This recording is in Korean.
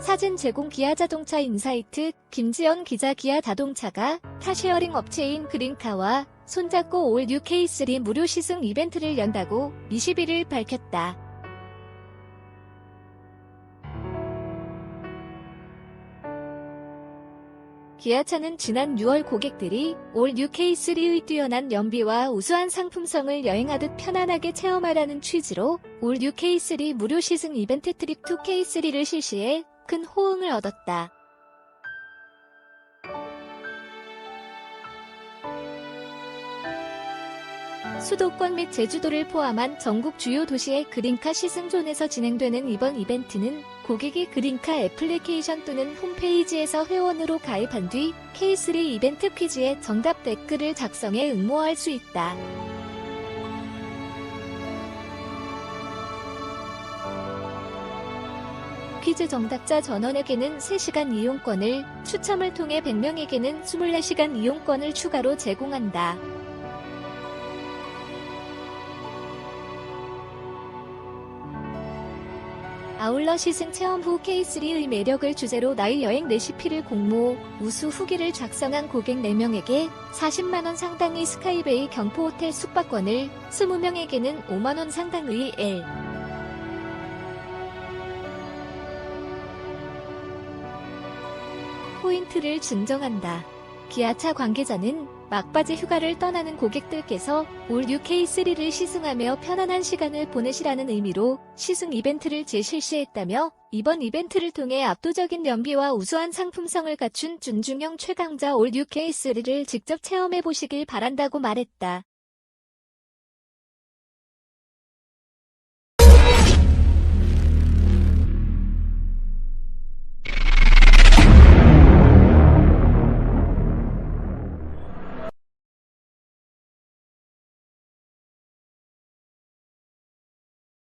사진 제공 기아 자동차 인사이트 김지연 기자 기아 자동차가 카쉐어링 업체인 그린카와 손잡고 올 UK3 무료 시승 이벤트를 연다고 21일 밝혔다. 기아차는 지난 6월 고객들이 올 UK3의 뛰어난 연비와 우수한 상품성을 여행하듯 편안하게 체험하라는 취지로 올 UK3 무료 시승 이벤트 트립 2K3를 실시해 큰 호응을 얻었다. 수도권 및 제주도를 포함한 전국 주요 도시의 그린카 시승존에서 진행되는 이번 이벤트는 고객이 그린카 애플리케이션 또는 홈페이지에서 회원으로 가입한 뒤 K3 이벤트 퀴즈에 정답 댓글을 작성해 응모할 수 있다. 퀴즈 정답자 전원에게는 3시간 이용권을, 추첨을 통해 100명에게는 24시간 이용권을 추가로 제공한다. 아울러 시승 체험 후 K3의 매력을 주제로 나일 여행 레시피를 공모, 우수 후기를 작성한 고객 4명에게 40만원 상당의 스카이베이 경포호텔 숙박권을, 20명에게는 5만원 상당의 L. 포인트를 증정한다. 기아차 관계자는 막바지 휴가를 떠나는 고객들께서 올 UK3를 시승하며 편안한 시간을 보내시라는 의미로 시승 이벤트를 재실시했다며 이번 이벤트를 통해 압도적인 연비와 우수한 상품성을 갖춘 준중형 최강자 올 UK3를 직접 체험해 보시길 바란다고 말했다.